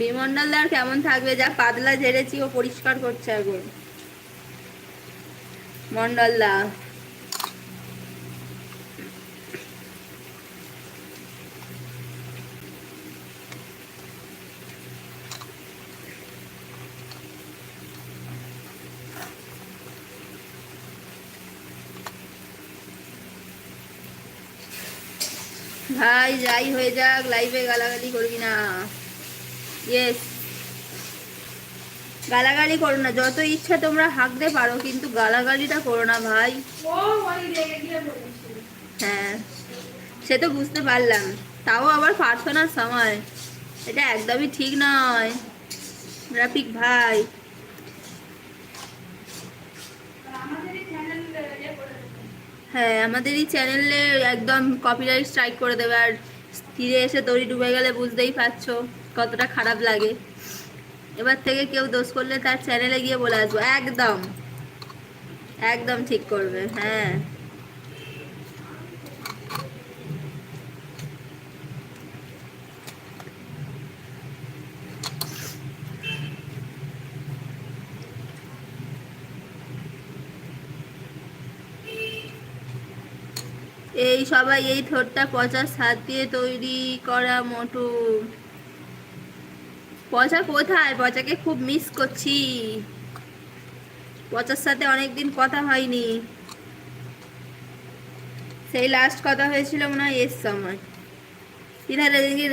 বিমন্ডলদার কেমন থাকবে? যা পাতলা ঝেড়েছি, ও পরিষ্কার করছে এখন। মন্ডলদা ভাই, যাই হয়ে যাক লাইভে গালাগালি করবি না। ইয়েস গালাগালি করো না, যত ইচ্ছা তোমরা হাঁকতে পারো, কিন্তু গালাগালিটা করো না ভাই। হ্যাঁ সে তো বুঝতে পারলাম। তাও আবার প্রার্থনার সময়। এটা একদমই ঠিক নয়। রাফিক ভাই। হ্যাঁ আমাদের এই চ্যানেলে একদম কপিরাইট স্ট্রাইক করে দেবে, আর তীরে এসে দড়ি ডুবে গেলে বুঝতেই পারছ। কতটা খারাপ লাগে। এবার থেকে কেউ দোষ করলে তার চ্যানেলে গিয়ে বলে আসব। একদম। একদম ঠিক করবে হ্যাঁ। এই সবাই এই থোরটা পচার সাত দিয়ে তৈরি করা মোটু। পচা কোথায়? পচাকে খুব মিস করছি। পচার সাথে অনেকদিন কথা হয়নি। সেই লাস্ট কথা হয়েছিল মনে হয় এর সময়।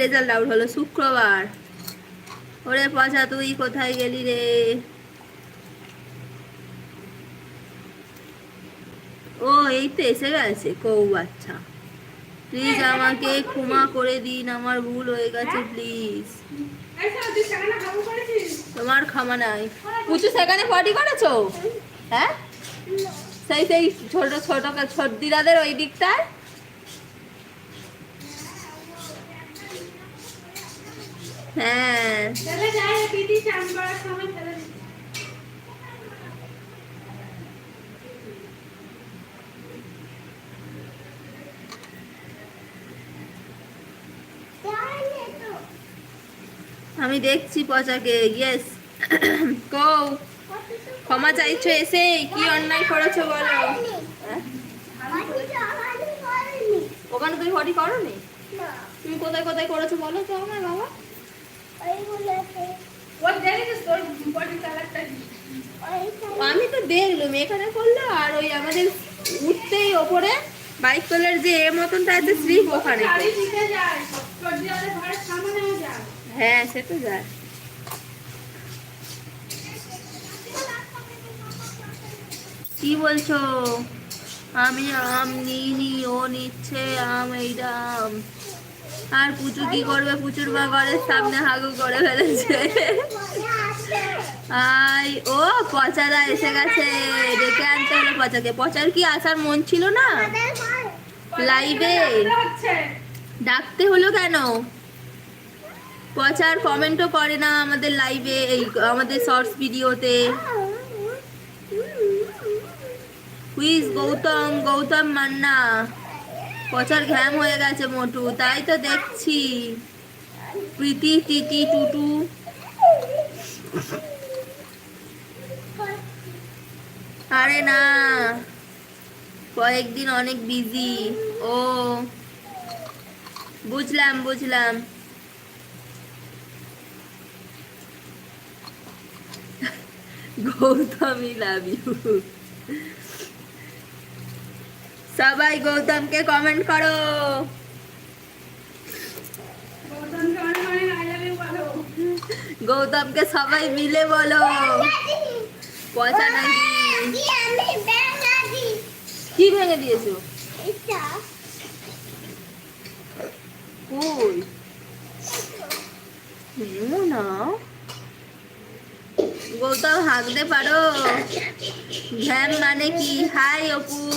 রেজাল্ট আউট হলো, শুক্রবার। ওরে পচা, তুই কোথায় গেলি রে? ও, এই তো এসে গেছে, কৌ বাচ্চা। প্লিজ আমাকে ক্ষমা করে দিন, আমার ভুল হয়ে গেছে প্লিজ তোমার ক্ষমা নাই। পুচু, সেখানে পটি করেছ? হ্যাঁ? সেই সেই ছোট ছোট দিদাদের ওই দিকটায়? হ্যাঁ। আমি দেখছি পচাকে ইয়েস কৌ ক্ষমা চাইছো এসে? কি অন্যায় করেছ বলো? ওখানে তুমি পটি করো নি তুমি কোথায় কোথায় করেছ বলো তো আমার বাবা। আমি তো দেখলাম, এখানে করল আর ওই আমাদের উঠতেই ওপরে বাইক তোলার যে এ মতনটা আছে, স্লিপ ওখানে। হ্যাঁ সে তো যায়। কি বলছো? আমি আম নিইনি ও নিচ্ছে আম এইটা আম। আর পুচু কি করবে? পুচুর মা ঘরের সামনে হাগু করে ফেলেছে। আই ও পচারা এসে গেছে। ডেকে আনতে হলো পচাকে। পচার কি আসার মন ছিল না? লাইভে। ডাকতে হলো কেন? পচার কমেন্টও করে না আমাদের লাইভে এই আমাদের শর্টস ভিডিওতে হুইজ গৌতম গৌতম মান্না। পচার ঘ্যাম হয়ে গেছে মোটু, তাই তো দেখছি। প্রীতি টিটি টুটু। আরে না, কয়েকদিন অনেক বিজি ও, বুঝলাম বুঝলাম। গৌতমই লাভ ইউ সবাই গৌতমকে কমেন্ট করো। গৌতমকে সবাই মিলে বলো। পচা নাকি কি ভেঙে দিয়েছ? কই? না গৌতম হাঁকতে পারো। ভ্যাম মানে কি? Hi Apu.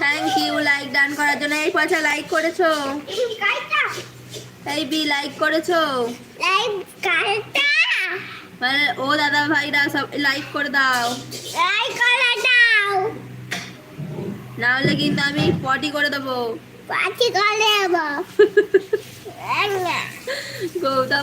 Thank you like done করার জন্য। এই পয়সা লাইক করেছ? এই বি লাইক করেছ? মানে ও দাদা ভাইরা সব লাইক করে দাও। না হলে কিন্তু আমি পটি করে দেবো। গৌতম